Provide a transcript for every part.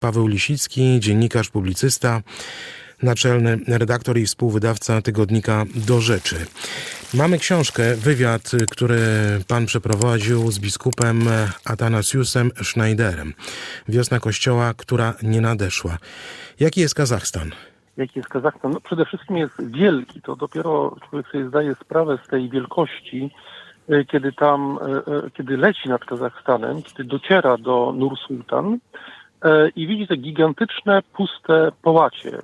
Paweł Lisicki, dziennikarz, publicysta, naczelny redaktor i współwydawca tygodnika Do Rzeczy. Mamy książkę, wywiad, który pan przeprowadził z biskupem Atanasiusem Schneiderem. Wiosna Kościoła, która nie nadeszła. Jaki jest Kazachstan? jaki jest Kazachstan. No, przede wszystkim jest wielki. To dopiero człowiek sobie zdaje sprawę z tej wielkości, y, kiedy tam, y, y, kiedy leci nad Kazachstanem, kiedy dociera do Nur Sultan i widzi te gigantyczne, puste połacie.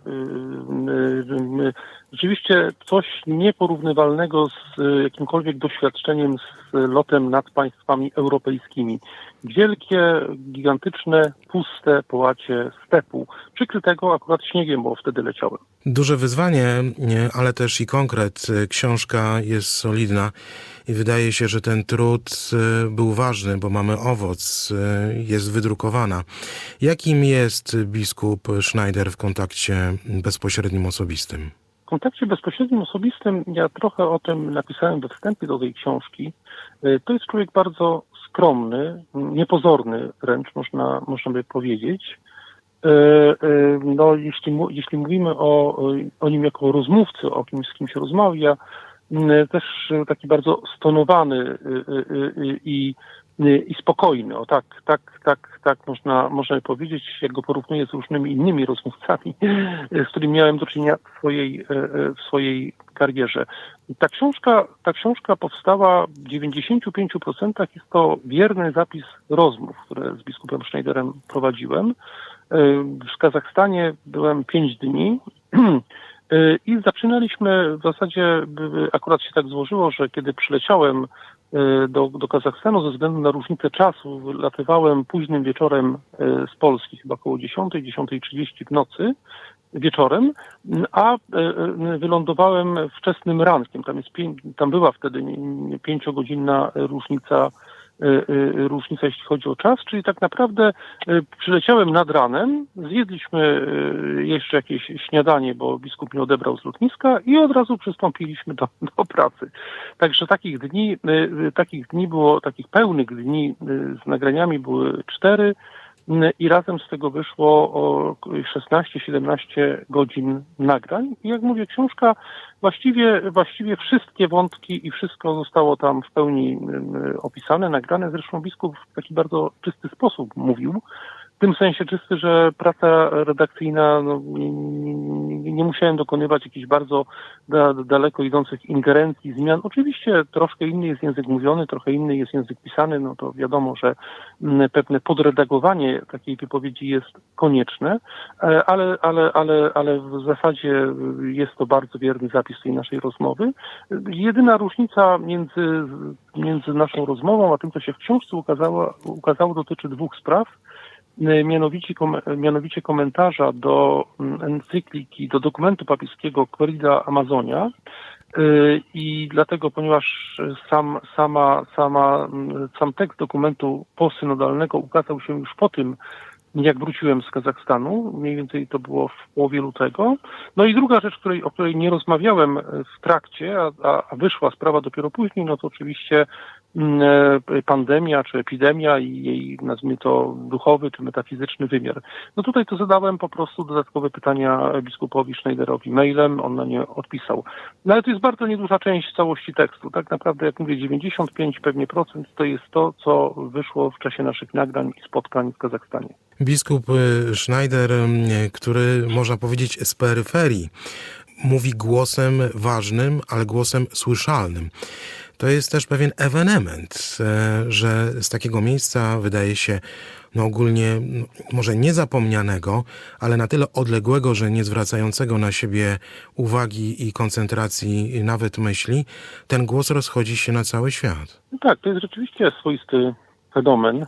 Rzeczywiście coś nieporównywalnego z jakimkolwiek doświadczeniem z lotem nad państwami europejskimi. Wielkie, gigantyczne, puste połacie stepu, przykrytego akurat śniegiem, bo wtedy leciałem. Duże wyzwanie, nie, ale też i konkret. Książka jest solidna i wydaje się, że ten trud e, był ważny, bo mamy owoc, e, jest wydrukowana. Jakim jest biskup Schneider w kontakcie bezpośrednim osobistym? W kontakcie bezpośrednim osobistym, ja trochę o tym napisałem we wstępie do tej książki. E, to jest człowiek bardzo skromny, niepozorny wręcz, można, można by powiedzieć. No, jeśli, jeśli mówimy o, o nim jako rozmówcy, o kimś, z kim się rozmawia, też taki bardzo stonowany i, i spokojny. O tak, tak, tak, tak można, można powiedzieć, jak go porównuję z różnymi innymi rozmówcami, z którymi miałem do czynienia w swojej, w swojej karierze. Ta książka, ta książka powstała w 95% jest to wierny zapis rozmów, które z biskupem Schneiderem prowadziłem. W Kazachstanie byłem pięć dni i zaczynaliśmy w zasadzie, akurat się tak złożyło, że kiedy przyleciałem do, do Kazachstanu ze względu na różnicę czasu, latywałem późnym wieczorem z Polski, chyba około 10, 10.30 w nocy wieczorem, a wylądowałem wczesnym rankiem. Tam, jest, tam była wtedy pięciogodzinna różnica różnica, jeśli chodzi o czas, czyli tak naprawdę przyleciałem nad ranem, zjedliśmy jeszcze jakieś śniadanie, bo biskup mnie odebrał z lotniska i od razu przystąpiliśmy do, do pracy. Także takich dni, takich dni było, takich pełnych dni z nagraniami były cztery i razem z tego wyszło o 16-17 godzin nagrań. I jak mówię, książka właściwie, właściwie wszystkie wątki i wszystko zostało tam w pełni opisane, nagrane. Zresztą biskup w taki bardzo czysty sposób mówił. W tym sensie czysty, że praca redakcyjna, no, nie, nie, nie, musiałem dokonywać jakichś bardzo da, daleko idących ingerencji, zmian. Oczywiście troszkę inny jest język mówiony, trochę inny jest język pisany, no to wiadomo, że pewne podredagowanie takiej wypowiedzi jest konieczne, ale, ale, ale, ale w zasadzie jest to bardzo wierny zapis tej naszej rozmowy. Jedyna różnica między, między naszą rozmową, a tym, co się w książce ukazało, ukazało dotyczy dwóch spraw mianowicie, mianowicie komentarza do encykliki, do dokumentu papieskiego Corrida Amazonia. I dlatego, ponieważ sam, sama, sama, sam tekst dokumentu posynodalnego ukazał się już po tym, jak wróciłem z Kazachstanu, mniej więcej to było w połowie lutego. No i druga rzecz, której, o której nie rozmawiałem w trakcie, a, a wyszła sprawa dopiero później, no to oczywiście pandemia czy epidemia i jej, nazwijmy to, duchowy czy metafizyczny wymiar. No tutaj to zadałem po prostu dodatkowe pytania biskupowi Schneiderowi mailem, on na nie odpisał. No ale to jest bardzo nieduża część całości tekstu. Tak naprawdę, jak mówię, 95 pewnie procent to jest to, co wyszło w czasie naszych nagrań i spotkań w Kazachstanie. Biskup Schneider, który można powiedzieć z peryferii, mówi głosem ważnym, ale głosem słyszalnym to jest też pewien ewenement, że z takiego miejsca wydaje się no ogólnie może niezapomnianego, ale na tyle odległego, że nie zwracającego na siebie uwagi i koncentracji nawet myśli, ten głos rozchodzi się na cały świat. No tak, to jest rzeczywiście swoisty fenomen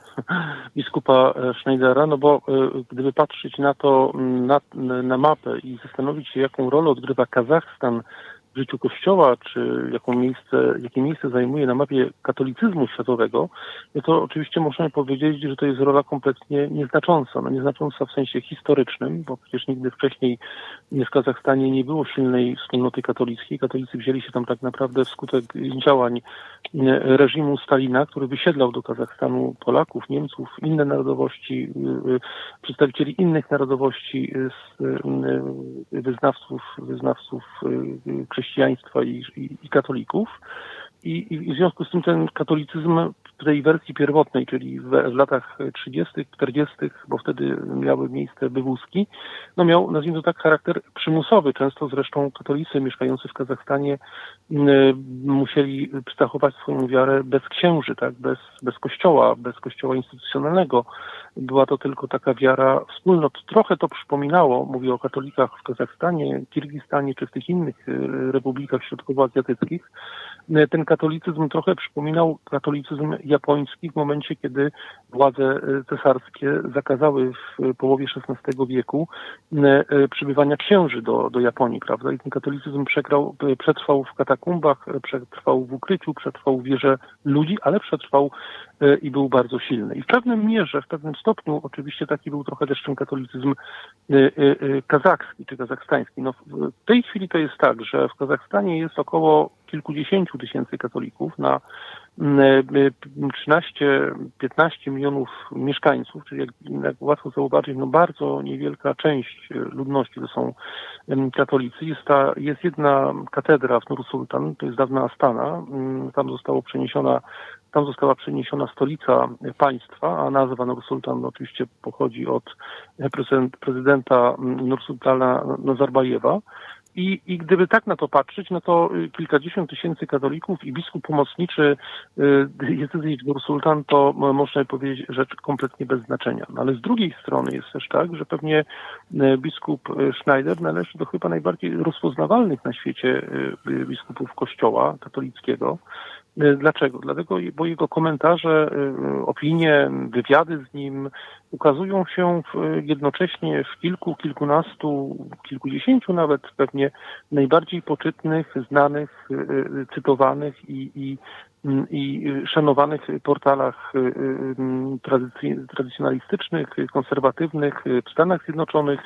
biskupa Schneidera, no bo gdyby patrzeć na to, na, na mapę i zastanowić się, jaką rolę odgrywa Kazachstan w życiu Kościoła, czy jaką miejsce, jakie miejsce zajmuje na mapie katolicyzmu światowego, no to oczywiście możemy powiedzieć, że to jest rola kompletnie nieznacząca. No nieznacząca w sensie historycznym, bo przecież nigdy wcześniej w Kazachstanie nie było silnej wspólnoty katolickiej. Katolicy wzięli się tam tak naprawdę wskutek działań e, reżimu Stalina, który wysiedlał do Kazachstanu Polaków, Niemców, inne narodowości, y, y, przedstawicieli innych narodowości, wyznawców, wyznawców chrześcijaństwa i, i, i katolików. I, I w związku z tym ten katolicyzm w tej wersji pierwotnej, czyli w, w latach 30., 40., bo wtedy miały miejsce wywózki, no miał, nazwijmy to tak, charakter przymusowy. Często zresztą katolicy mieszkający w Kazachstanie musieli zachować swoją wiarę bez księży, tak, bez, bez kościoła, bez kościoła instytucjonalnego. Była to tylko taka wiara wspólnot. Trochę to przypominało, mówię o katolikach w Kazachstanie, Kirgistanie czy w tych innych y, republikach środkowoazjatyckich, y, ten katolicyzm trochę przypominał katolicyzm japoński w momencie, kiedy władze y, cesarskie zakazały w y, połowie XVI wieku y, przybywania księży do, do Japonii, prawda? I ten katolicyzm przetrwał w katakumbach, przetrwał w ukryciu, przetrwał w wierze ludzi, ale przetrwał i był bardzo silny. I w pewnym mierze, w pewnym stopniu oczywiście taki był trochę też ten katolicyzm y, y, kazachski czy kazachstański. No, w- tej chwili to jest tak, że w Kazachstanie jest około kilkudziesięciu tysięcy katolików na mm, y, 13-15 milionów mieszkańców, czyli jak, jak łatwo zauważyć, no bardzo niewielka część ludności to są katolicy. Jest, ta, jest jedna katedra w Nur-Sultan, to jest dawna Astana, tam zostało przeniesiona tam została przeniesiona stolica państwa, a nazwa Nur-Sultan oczywiście pochodzi od prezydent, prezydenta mm, Nur-Sultana Nazarbajewa. I, I gdyby tak na to patrzeć, no to y, kilkadziesiąt tysięcy katolików i biskup pomocniczy y, diecezji Nur-Sultan to można powiedzieć rzecz kompletnie bez znaczenia. No ale z drugiej strony jest też tak, że pewnie y, biskup Schneider należy do chyba najbardziej rozpoznawalnych na świecie biskupów kościoła katolickiego. Y, Dlaczego? Dlatego, bo jego komentarze, y, opinie, wywiady z nim ukazują się w, jednocześnie w kilku, kilkunastu, kilkudziesięciu nawet pewnie najbardziej poczytnych, znanych, y, cytowanych i, i, i szanowanych portalach tradycjonalistycznych, konserwatywnych w Stanach Zjednoczonych.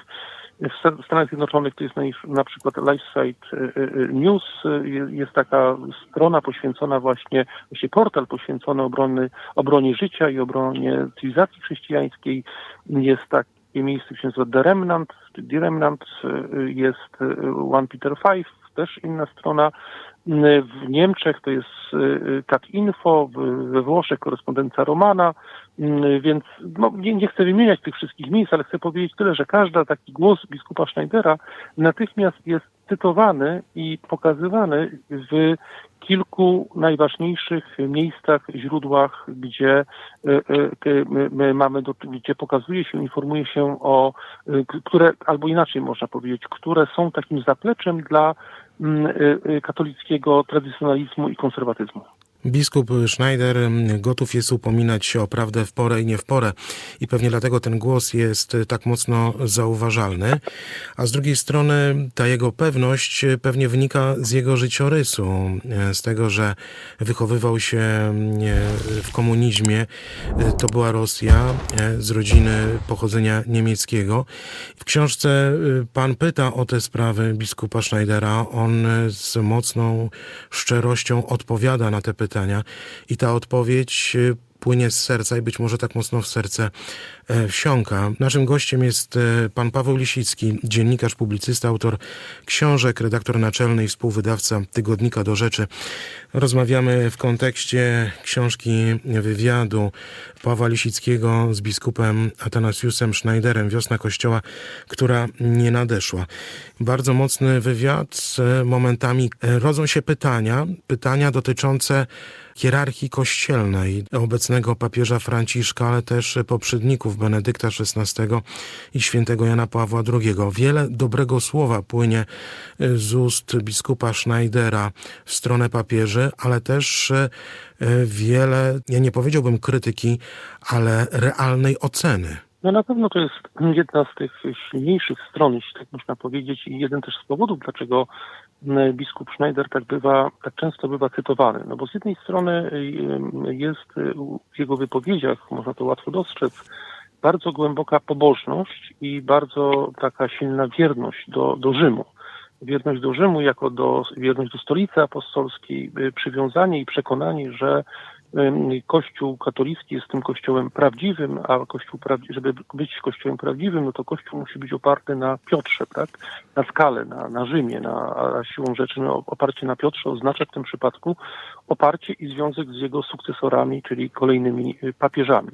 W Sta- w Stanach Zjednoczonych to jest na, przykład LifeSite y, y, News, y, je- jest taka strona poświęcona właśnie, właśnie portal poświęcony obrony, obronie życia i obronie cywilizacji chrześcijańskiej. Jest takie miejsce, się nazywa The Remnant, The Remnant, jest One Peter Five, też inna strona. Y, W Niemczech to jest y, Cat Info, w- we Włoszech korespondencja Romana, y, więc no, nie, nie chcę wymieniać tych wszystkich miejsc, ale chcę powiedzieć tyle, że każdy taki głos biskupa Schneidera natychmiast jest cytowany i pokazywany w kilku najważniejszych miejscach, źródłach, gdzie my, my mamy, gdzie pokazuje się, informuje się o, które, albo inaczej można powiedzieć, które są takim zapleczem dla katolickiego tradycjonalizmu i konserwatyzmu. Biskup Schneider mm, gotów jest upominać się o prawdę w porę i nie w porę i pewnie dlatego ten głos jest y, tak mocno zauważalny. A z drugiej strony ta jego pewność y, pewnie wynika z jego życiorysu, y, z tego, że wychowywał się y, w komunizmie. To była Rosja z rodziny pochodzenia niemieckiego. W książce pan pyta o te sprawy biskupa Schneidera. On z mocną szczerością odpowiada na te pytania i ta odpowiedź y, płynie z serca i być może tak mocno w serce e, wsiąka. Naszym gościem jest e, pan Paweł Lisicki, dziennikarz, publicysta, autor książek, redaktor naczelny i współwydawca Tygodnika do Rzeczy. Rozmawiamy w kontekście książki wywiadu Pawła Lisickiego z biskupem Atanasiusem Schneiderem Wiosna Kościoła, która nie nadeszła. Bardzo mocny wywiad. e, Momentami e, rodzą się pytania, pytania dotyczące hierarchii kościelnej obecnego papieża Franciszka, ale też poprzedników Benedykta XVI i świętego Jana Pawła II. Wiele dobrego słowa płynie e, z ust biskupa Schneidera w stronę papieży, ale też e, wiele, ja nie powiedziałbym krytyki, ale realnej oceny No na pewno to jest jedna z tych silniejszych stron, jeśli tak można powiedzieć, i jeden też z powodów, dlaczego biskup Schneider tak bywa, tak często bywa cytowany. No bo z jednej strony jest w jego wypowiedziach, można to łatwo dostrzec, bardzo głęboka pobożność i bardzo taka silna wierność do, do Rzymu. Wierność do Rzymu jako do, wierność do stolicy apostolskiej, y, przywiązanie i przekonanie, że Kościół katolicki jest tym kościołem prawdziwym, a kościół prawdzi- żeby być kościołem prawdziwym, no to kościół musi być oparty na Piotrze, tak? Na skale, na, na Rzymie, na, a siłą rzeczy no, oparcie na Piotrze oznacza w tym przypadku oparcie i związek z jego sukcesorami, czyli kolejnymi y, papieżami.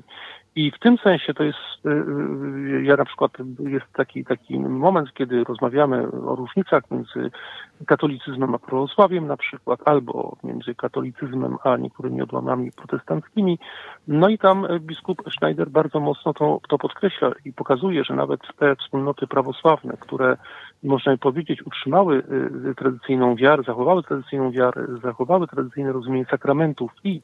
I w tym sensie to jest, y, y, ja na przykład jest taki, taki moment, kiedy rozmawiamy o różnicach między katolicyzmem a prawosławiem na przykład, albo między katolicyzmem a niektórymi odłamami protestanckimi. No i tam e, biskup Schneider bardzo mocno to, to podkreśla i pokazuje, że nawet te wspólnoty prawosławne, które można by powiedzieć utrzymały y, tradycyjną wiarę, zachowały tradycyjną wiarę, zachowały tradycyjne rozumienie sakramentów i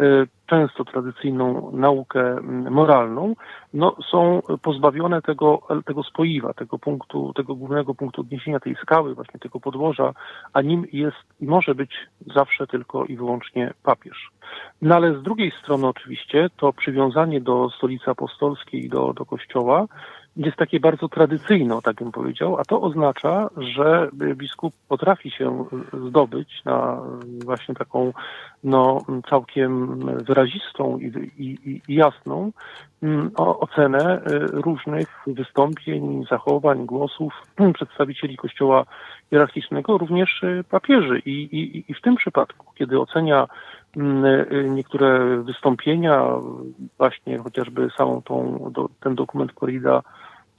y, często tradycyjną naukę mm, moralną, no, są pozbawione tego, tego spoiwa, tego punktu, tego głównego punktu odniesienia, tej skały, właśnie tego podłoża, a nim jest i może być zawsze tylko i wyłącznie papież. No ale z drugiej strony oczywiście to przywiązanie do stolicy apostolskiej do, do kościoła jest takie bardzo tradycyjne, tak bym powiedział, a to oznacza, że biskup potrafi się zdobyć na właśnie taką no, całkiem wyrazistą i, i, i jasną mm, ocenę y, różnych wystąpień, zachowań, głosów przedstawicieli Kościoła hierarchicznego, również y, papieży. I, i, I w tym przypadku, kiedy ocenia mm, y, niektóre wystąpienia, właśnie chociażby samą tą, do, ten dokument Corrida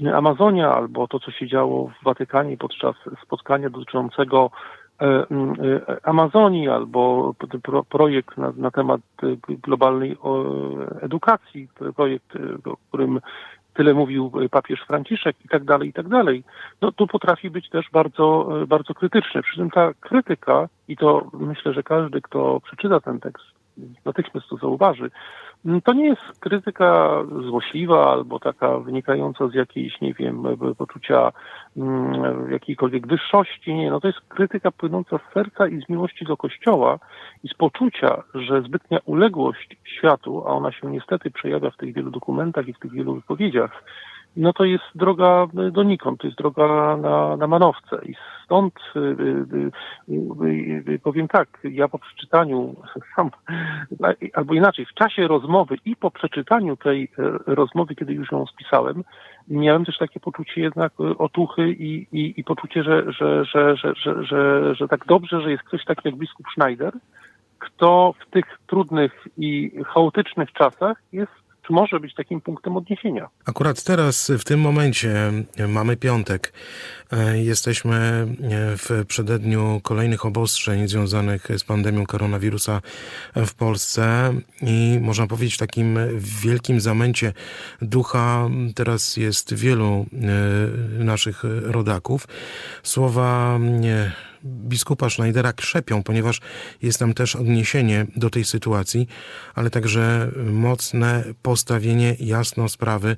Amazonia, albo to, co się działo w Watykanie podczas spotkania dotyczącego e, e, Amazonii, albo pro, projekt na, na temat e, globalnej edukacji, projekt, o którym tyle mówił papież Franciszek i tak dalej, i tak dalej. No tu potrafi być też bardzo, bardzo krytyczny. Przy czym ta krytyka, i to myślę, że każdy, kto przeczyta ten tekst, natychmiast to zauważy, to nie jest krytyka złośliwa albo taka wynikająca z jakiejś, nie wiem, poczucia mm, jakiejkolwiek wyższości. Nie, no to jest krytyka płynąca z serca i z miłości do Kościoła i z poczucia, że zbytnia uległość światu, a ona się niestety przejawia w tych wielu dokumentach i w tych wielu wypowiedziach, no to jest droga donikąd, to jest droga na, na manowce. I stąd y, y, y, powiem tak, ja po przeczytaniu sam, albo inaczej, w czasie rozmowy i po przeczytaniu tej rozmowy, kiedy już ją spisałem, miałem też takie poczucie jednak otuchy i, i, i poczucie, że, że, że, że, że, że, że tak dobrze, że jest ktoś taki jak biskup Schneider, kto w tych trudnych i chaotycznych czasach jest może być takim punktem odniesienia. Akurat teraz, w tym momencie, mamy piątek. Jesteśmy w przededniu kolejnych obostrzeń związanych z pandemią koronawirusa w Polsce i można powiedzieć w takim wielkim zamęcie ducha teraz jest wielu naszych rodaków. Słowa biskupa Schneidera krzepią, ponieważ jest tam też odniesienie do tej sytuacji, ale także mocne postawienie jasno sprawy,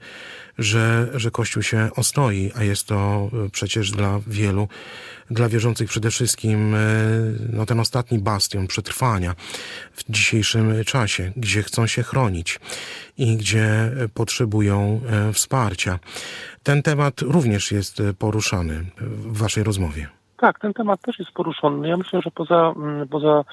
że, że Kościół się ostoi, a jest to przecież dla wielu, dla wierzących przede wszystkim no, ten ostatni bastion przetrwania w dzisiejszym czasie, gdzie chcą się chronić i gdzie potrzebują wsparcia. Ten temat również jest poruszany w waszej rozmowie. Tak, ten temat też jest poruszony. Ja myślę, że poza, poza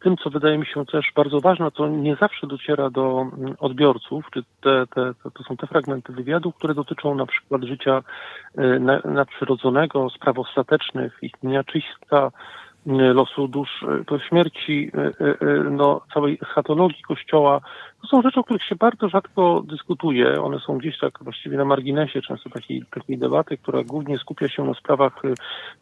tym, co wydaje mi się też bardzo ważne, to nie zawsze dociera do odbiorców, czy te, te, to są te fragmenty wywiadów, które dotyczą na przykład życia nadprzyrodzonego, spraw ostatecznych, istnienia czyśćca, losu dusz po śmierci, no, całej eschatologii Kościoła. To są rzeczy, o których się bardzo rzadko dyskutuje. One są gdzieś tak właściwie na marginesie często takiej, takiej debaty, która głównie skupia się na sprawach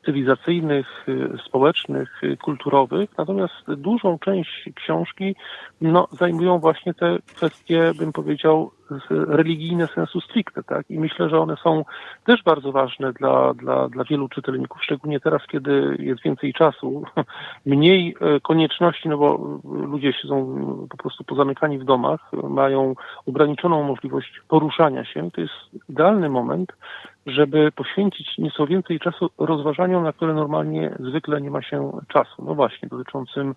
cywilizacyjnych, społecznych, kulturowych. Natomiast dużą część książki no, zajmują właśnie te kwestie, bym powiedział, religijne sensu stricte, tak? I myślę, że one są też bardzo ważne dla, dla, dla wielu czytelników, szczególnie teraz, kiedy jest więcej czasu, mniej e, konieczności, no bo ludzie siedzą po prostu pozamykani w domach, mają ograniczoną możliwość poruszania się. To jest idealny moment, żeby poświęcić nieco więcej czasu rozważaniom, na które normalnie zwykle nie ma się czasu. No właśnie, dotyczącym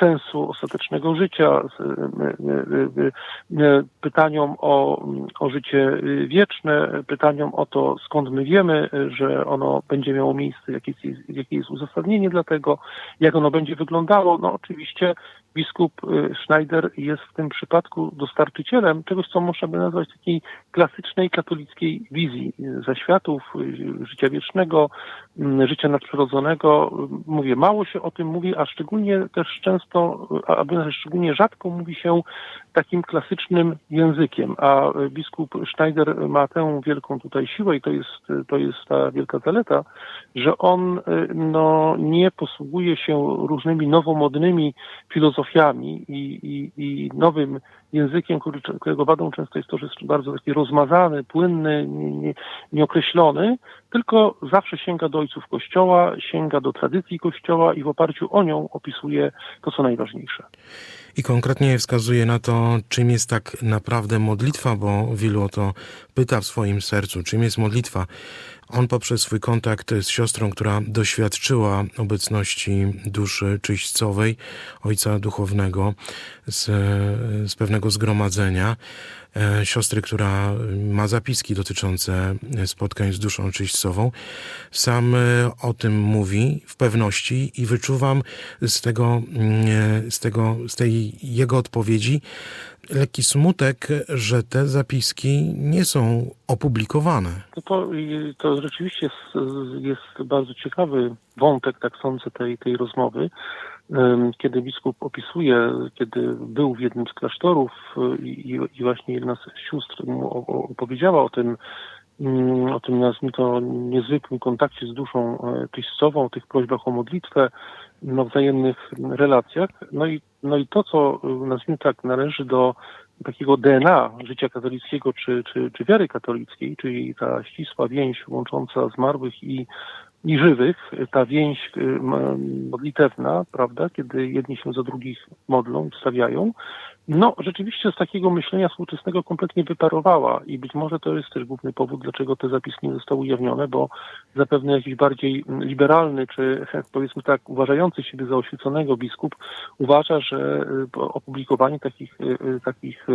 sensu ostatecznego życia, y, y, y, pytaniom o, o życie wieczne, pytaniom o to, skąd my wiemy, że ono będzie miało miejsce, jakie jest, jakie jest uzasadnienie dla tego, jak ono będzie wyglądało. No oczywiście biskup y, Schneider jest w tym przypadku dostarczycielem czegoś, co można by nazwać takiej klasycznej katolickiej wizji y, zaświatów, y, życia wiecznego, życia nadprzyrodzonego. Mówię, mało się o tym mówi, a szczególnie też często, a szczególnie rzadko mówi się takim klasycznym językiem, a biskup Schneider ma tę wielką tutaj siłę i to jest, to jest ta wielka zaleta, że on no, nie posługuje się różnymi nowomodnymi filozofiami i, i, i nowym językiem, którego wadą często jest to, że jest bardzo taki rozmazany, płynny, nie, nie, nieokreślony, tylko zawsze sięga do ojców Kościoła, sięga do tradycji Kościoła i w oparciu o nią opisuje to, co najważniejsze. I konkretnie wskazuje na to, czym jest tak naprawdę modlitwa, bo wielu o to pyta w swoim sercu, czym jest modlitwa. On poprzez swój kontakt z siostrą, która doświadczyła obecności duszy czyśćcowej, ojca duchownego z, z pewnego zgromadzenia, e, siostry, która ma zapiski dotyczące spotkań z duszą czyśćcową, sam e, o tym mówi w pewności i wyczuwam z tego, mm, z tego, z tej jego odpowiedzi lekki smutek, że te zapiski nie są opublikowane. To, to, to rzeczywiście jest, jest bardzo ciekawy wątek, tak sądzę, tej, tej rozmowy, kiedy biskup opisuje, kiedy był w jednym z klasztorów y, i, i właśnie jedna z sióstr mu opowiedziała o tym, mm, o tym nazwijmy to niezwykłym kontakcie z duszą e, czyśćcową, o tych prośbach o modlitwę, no, wzajemnych relacjach. No i, no i to, co y, nazwijmy tak, należy do takiego DNA życia katolickiego czy, czy, czy wiary katolickiej, czyli ta ścisła więź łącząca zmarłych i, i żywych, ta więź y, modlitewna, prawda, kiedy jedni się za drugich modlą i wstawiają, no rzeczywiście z takiego myślenia współczesnego kompletnie wyparowała i być może to jest też główny powód, dlaczego te zapiski nie zostały ujawnione, bo zapewne jakiś bardziej mm, liberalny, czy powiedzmy tak, uważający siebie za oświeconego biskup uważa, że y, opublikowanie takich, y, y, takich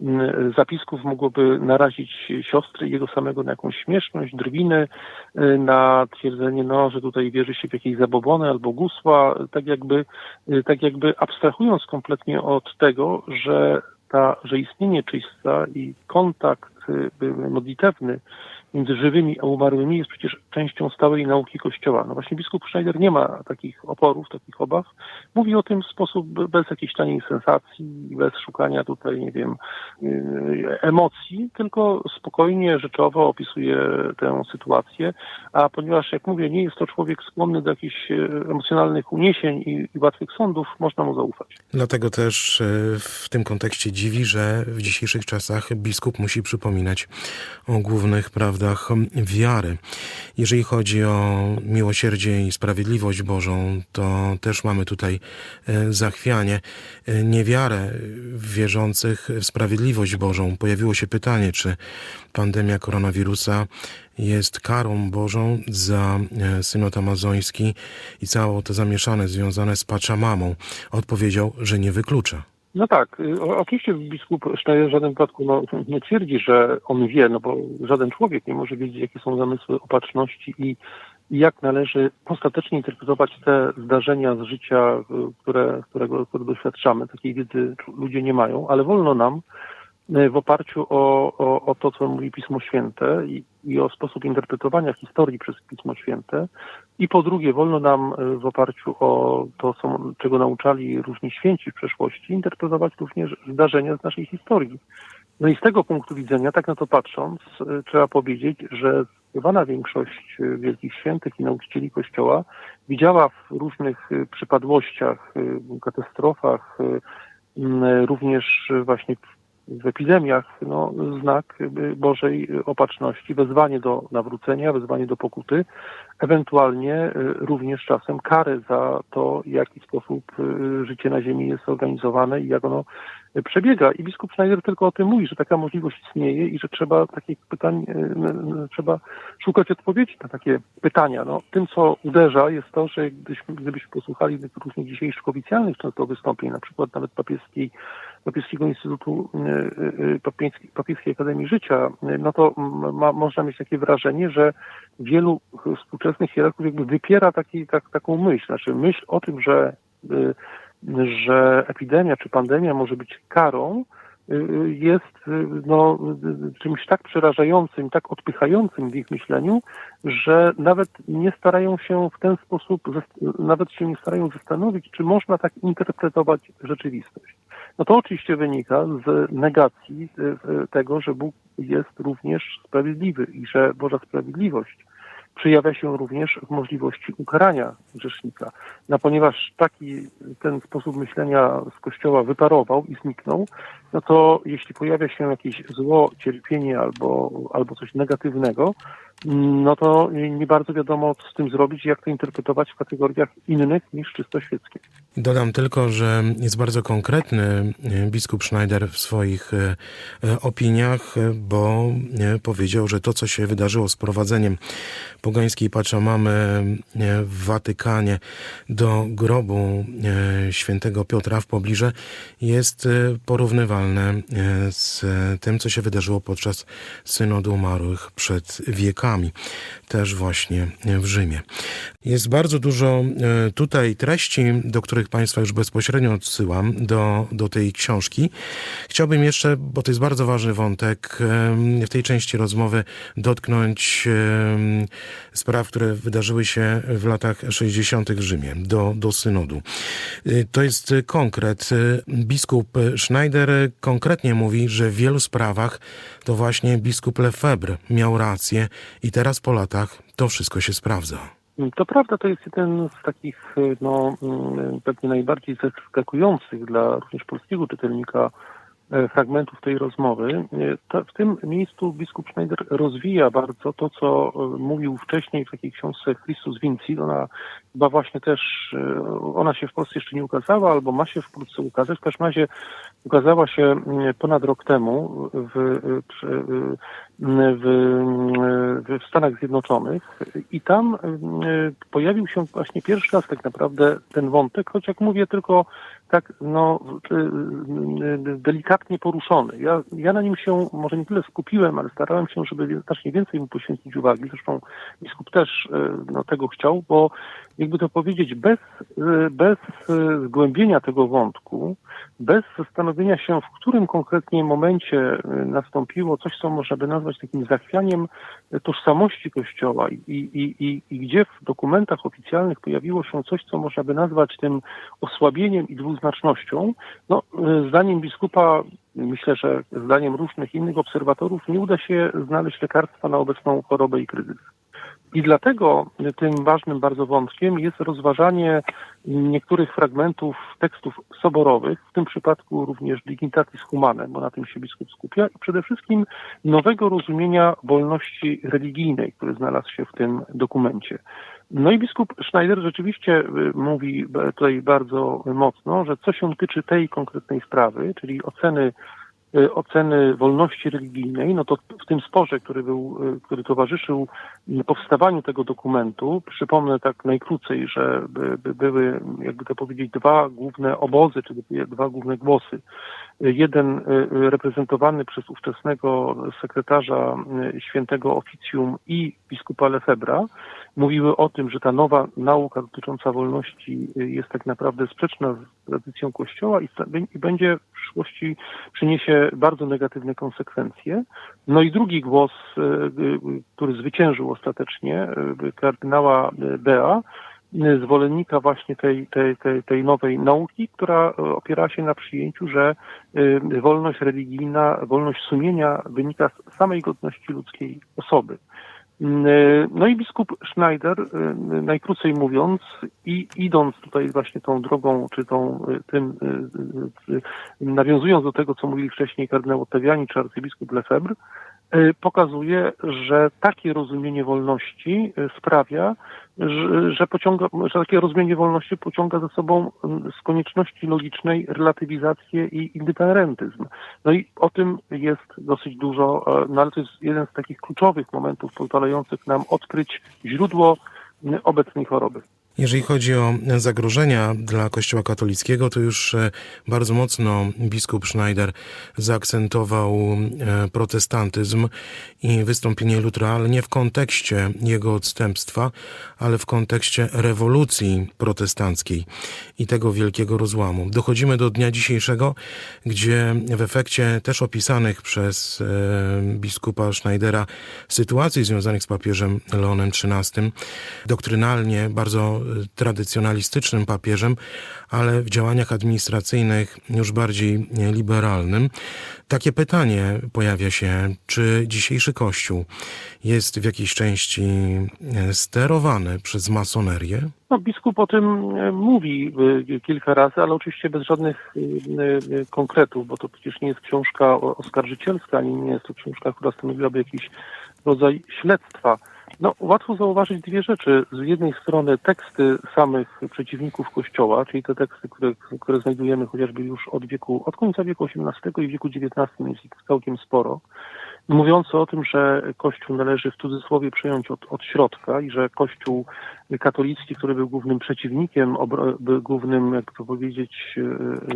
mm, zapisków mogłoby narazić siostry jego samego na jakąś śmieszność, drwiny, na twierdzenie, no, że tutaj wierzy się w jakieś zabobony albo gusła, tak jakby, tak jakby abstrahując kompletnie od tego, że ta, że istnienie czyśćca i kontakt y, modlitewny między żywymi a umarłymi jest przecież częścią stałej nauki Kościoła. No właśnie biskup Schneider nie ma takich oporów, takich obaw. Mówi o tym w sposób bez jakiejś taniej sensacji, bez szukania tutaj, nie wiem, yy, emocji, tylko spokojnie, rzeczowo opisuje tę sytuację. A ponieważ, jak mówię, nie jest to człowiek skłonny do jakichś e, emocjonalnych uniesień i, i łatwych sądów, można mu zaufać. Dlatego też e, w tym kontekście dziwi, że w dzisiejszych czasach biskup musi przypominać o głównych prawdach wiary. Jeżeli chodzi o miłosierdzie i sprawiedliwość Bożą, to też mamy tutaj e, zachwianie, e, niewiarę wierzących w sprawiedliwość Bożą. Pojawiło się pytanie, czy pandemia koronawirusa jest karą Bożą za e, synod amazoński i całe to zamieszane związane z Pachamamą. Odpowiedział, że nie wyklucza. No tak, y, oczywiście biskup Schneider w żadnym wypadku no, nie twierdzi, że on wie, no bo żaden człowiek nie może wiedzieć, jakie są zamysły opatrzności i, jak należy ostatecznie interpretować te zdarzenia z życia, y, które, którego, które doświadczamy. Takiej wiedzy ludzie nie mają, ale wolno nam w oparciu o, o, o to, co mówi Pismo Święte i, i o sposób interpretowania historii przez Pismo Święte, i po drugie, wolno nam y, w oparciu o to, co, czego nauczali różni święci w przeszłości, interpretować również zdarzenia z naszej historii. No i z tego punktu widzenia, tak na to patrząc, y, trzeba powiedzieć, że zdecydowana większość wielkich świętych i nauczycieli Kościoła widziała w różnych przypadłościach, katastrofach, również właśnie w epidemiach no, znak Bożej opatrzności, wezwanie do nawrócenia, wezwanie do pokuty, ewentualnie y, również czasem karę za to, w jaki sposób y, życie na ziemi jest organizowane i jak ono przebiega. I biskup Schneider tylko o tym mówi, że taka możliwość istnieje i że trzeba takich pytań, n- trzeba szukać odpowiedzi na takie pytania. No, tym, co uderza, jest to, że gdybyśmy, gdybyśmy posłuchali różnych dzisiejszych oficjalnych często wystąpień, na przykład nawet papieskiej, papieskiego Instytutu y, y, Papieskiej, Papieskiej Akademii Życia, no to ma, można mieć takie wrażenie, że wielu współczesnych hierarchów jakby wypiera taki, tak, taką myśl, znaczy myśl o tym, że, że epidemia czy pandemia może być karą, y, jest y, no, y, czymś tak przerażającym, tak odpychającym w ich myśleniu, że nawet nie starają się w ten sposób, nawet się nie starają zastanowić, czy można tak interpretować rzeczywistość. No to oczywiście wynika z negacji y, y, tego, że Bóg jest również sprawiedliwy i że Boża sprawiedliwość przejawia się również w możliwości ukarania grzesznika. No ponieważ taki ten sposób myślenia z Kościoła wyparował i zniknął, no to jeśli pojawia się jakieś zło, cierpienie albo, albo coś negatywnego, no to nie bardzo wiadomo, co z tym zrobić i jak to interpretować w kategoriach innych niż czysto świeckie. Dodam tylko, że jest bardzo konkretny e, biskup Schneider w swoich e, e, opiniach, bo powiedział, że to, co się wydarzyło z prowadzeniem pogańskiej paczamamy w Watykanie do grobu świętego Piotra w pobliże, jest porównywalne z tym, co się wydarzyło podczas synodu umarłych przed wiekami, też właśnie w Rzymie. Jest bardzo dużo e, tutaj treści, do których Państwa już bezpośrednio odsyłam do, do tej książki. Chciałbym jeszcze, bo to jest bardzo ważny wątek, em, w tej części rozmowy dotknąć em, spraw, które wydarzyły się w latach 60. w Rzymie, do, do synodu. To jest konkret. Biskup Schneider konkretnie mówi, że w wielu sprawach to właśnie biskup Lefebvre miał rację i teraz po latach to wszystko się sprawdza. To prawda, to jest jeden z takich y, no, mm, pewnie najbardziej zaskakujących dla również polskiego czytelnika e, fragmentów tej rozmowy. W tym miejscu biskup Schneider rozwija bardzo to, co mówił wcześniej w takiej książce Christus Vinci. Ona chyba właśnie też, ona się w Polsce jeszcze nie ukazała, albo ma się wkrótce ukazać. W każdym razie ukazała się mm, ponad rok temu w, w, w, w Stanach Zjednoczonych i tam e, pojawił się właśnie pierwszy raz tak naprawdę ten wątek, choć jak mówię tylko tak no e, delikatnie poruszony. Ja, ja na nim się może nie tyle skupiłem, ale starałem się, żeby znacznie więcej mu poświęcić uwagi. Zresztą biskup też e, no, tego chciał, bo jakby to powiedzieć, bez, bez zgłębienia tego wątku, bez zastanowienia się, w którym konkretnie momencie nastąpiło coś, co można by nazwać takim zachwianiem tożsamości Kościoła i, i, i, i gdzie w dokumentach oficjalnych pojawiło się coś, co można by nazwać tym osłabieniem i dwuznacznością, no, e, zdaniem biskupa, myślę, że zdaniem różnych innych obserwatorów, nie uda się znaleźć lekarstwa na obecną chorobę i kryzys. I dlatego tym ważnym bardzo wątkiem jest rozważanie niektórych fragmentów tekstów soborowych, w tym przypadku również Dignitatis Humanae, bo na tym się biskup skupia, i przede wszystkim nowego rozumienia wolności religijnej, który znalazł się w tym dokumencie. No i biskup Schneider rzeczywiście y, mówi tutaj bardzo mocno, że co się tyczy tej konkretnej sprawy, czyli oceny oceny wolności religijnej, no to w tym sporze, który był, y, który towarzyszył y, powstawaniu tego dokumentu, przypomnę tak najkrócej, że by, by były, jakby to powiedzieć, dwa główne obozy, czy dwie- dwa główne głosy. Y, Jeden y, y, reprezentowany przez ówczesnego sekretarza y, świętego oficjum i biskupa Lefebra, mówiły o tym, że ta nowa nauka dotycząca wolności y, jest tak naprawdę sprzeczna z tradycją Kościoła i, i będzie w przyszłości przyniesie bardzo negatywne konsekwencje. No i drugi głos, y, y, który zwyciężył ostatecznie, kardynała Bea, zwolennika właśnie tej, tej, tej, tej nowej nauki, która opiera się na przyjęciu, że wolność religijna, wolność sumienia wynika z samej godności ludzkiej osoby. No i biskup Schneider, y, najkrócej mówiąc, i idąc tutaj właśnie tą drogą, czy tą y, tym, nawiązując do tego, co mówili wcześniej kardynał Ottaviani czy arcybiskup Lefebvre, pokazuje, że takie rozumienie wolności y, sprawia, że, że, pociąga, że takie rozumienie wolności pociąga za sobą mm, z konieczności logicznej relatywizację i indyferentyzm. No i o tym jest dosyć dużo, e, no ale to jest jeden z takich kluczowych momentów pozwalających nam odkryć źródło m, obecnej choroby. Jeżeli chodzi o zagrożenia dla Kościoła katolickiego, to już e, bardzo mocno biskup Schneider zaakcentował e, protestantyzm i wystąpienie Lutra, ale nie w kontekście jego odstępstwa, ale w kontekście rewolucji protestanckiej i tego wielkiego rozłamu. Dochodzimy do dnia dzisiejszego, gdzie w efekcie też opisanych przez e, biskupa Schneidera sytuacji związanych z papieżem Leonem XIII, doktrynalnie bardzo tradycjonalistycznym papieżem, ale w działaniach administracyjnych już bardziej liberalnym. Takie pytanie pojawia się, czy dzisiejszy Kościół jest w jakiejś części e, sterowany przez masonerię? No, biskup o tym e, mówi y, kilka razy, ale oczywiście bez żadnych konkretów, bo to przecież nie jest książka oskarżycielska, ani nie jest to książka, która stanowiłaby jakiś rodzaj śledztwa. No, łatwo zauważyć dwie rzeczy. Z jednej strony teksty samych przeciwników Kościoła, czyli te teksty, które, które znajdujemy chociażby już od wieku, od końca wieku XVIII i wieku XIX jest ich całkiem sporo, mówiące o tym, że Kościół należy w cudzysłowie przejąć od, od środka i że Kościół katolicki, który był głównym przeciwnikiem, był głównym, jak to powiedzieć, e,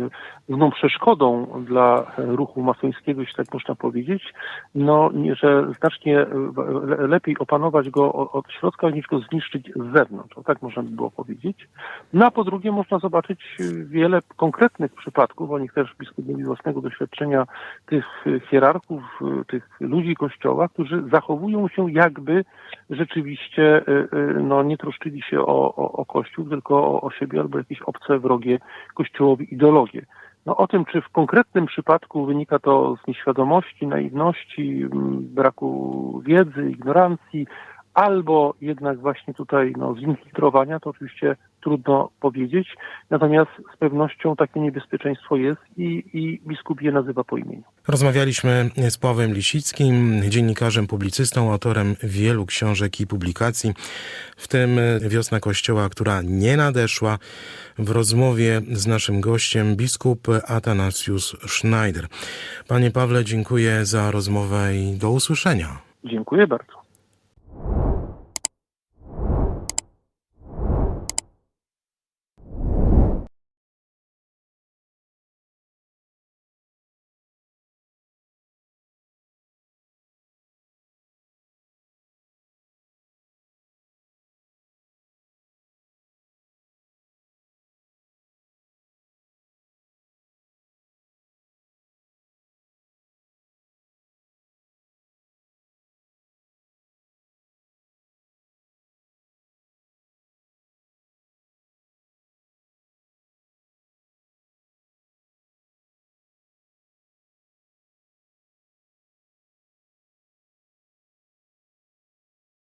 e, główną przeszkodą dla ruchu masońskiego, jeśli tak można powiedzieć, no, że znacznie e, le- lepiej opanować go od środka, niż go zniszczyć z zewnątrz. O tak można by było powiedzieć. No a po drugie można zobaczyć wiele konkretnych przypadków, o nich też biskup z własnego doświadczenia tych hierarchów, tych ludzi Kościoła, którzy zachowują się jakby rzeczywiście e, e, no, nie troszczyli się o, o, o Kościół, tylko o, o siebie albo jakieś obce, wrogie Kościołowi ideologie. No o tym, czy w konkretnym przypadku wynika to z nieświadomości, naiwności, braku wiedzy, ignorancji, albo jednak właśnie tutaj no, zinfiltrowania, to oczywiście trudno powiedzieć. Natomiast z pewnością takie niebezpieczeństwo jest i, i biskup je nazywa po imieniu. Rozmawialiśmy z Pawłem Lisickim, dziennikarzem, publicystą, autorem wielu książek i publikacji, w tym Wiosna Kościoła, która nie nadeszła. W rozmowie z naszym gościem biskup Atanasius Schneider. Panie Pawle, dziękuję za rozmowę i do usłyszenia. Dziękuję bardzo.